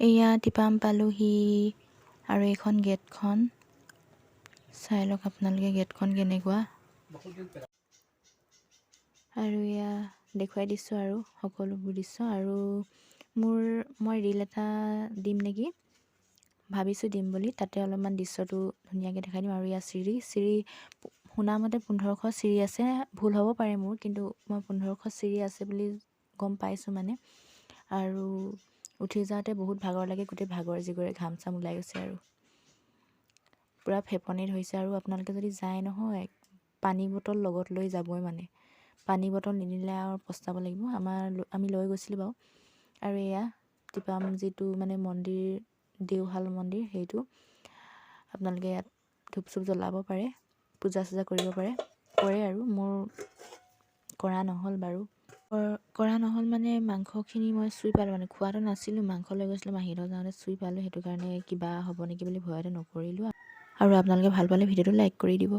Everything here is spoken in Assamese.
এয়া টিপাম পালোহি আৰু এইখন গেটখন। চাই লওক আপোনালোকে গেটখন কেনেকুৱা। আৰু এয়া দেখুৱাই দিছোঁ আৰু সকলোবোৰ দৃশ্য আৰু মোৰ মই ৰীল এটা দিম নেকি? ভাবিছোঁ দিম বুলি তাতে অলপমান দৃশ্যটো ধুনীয়াকৈ দেখাই দিম আৰু ইয়াত চিৰি চিৰি শুনামতে পোন্ধৰশ চিৰি আছে ভুল হ'ব পাৰে মোৰ কিন্তু মই পোন্ধৰশ চিৰি আছে বুলি গম পাইছোঁ মানে। আৰু উঠি যাওঁতে বহুত ভাগৰ লাগে গোটেই ভাগৰে জিগৰে ঘাম চাম ওলাই গৈছে আৰু। পূৰা ফেপনি ধৰিছে আৰু আপোনালোকে যদি যায় নহয় পানী বটল লগত লৈ যাবই মানে। পানী বটল নিনিলে আৰু পস্তাব লাগিব আমাৰ আমি লৈ গৈছিলোঁ বাৰু। আৰু এয়া টিপাম যিটো মানে মন্দিৰ দেওশাল মন্দিৰ সেইটো আপোনালোকে ইয়াত ধূপ চুপ জ্বলাব পাৰে পূজা চূজা কৰিব পাৰে। কৰে আৰু মোৰ কৰা নহ'ল বাৰু। কৰা নহ'ল মানে মাংসখিনি মই চুই পালোঁ মানে খোৱাটো নাছিলোঁ মাংস লৈ গৈছিলোঁ মাহীহঁতৰ যাওঁতে চুই পালোঁ সেইটো কাৰণে কিবা হ'ব নেকি বুলি ভয়তে নকৰিলোঁ আৰু আপোনালোকে ভাল পালে ভিডিঅ'টো লাইক কৰি দিব।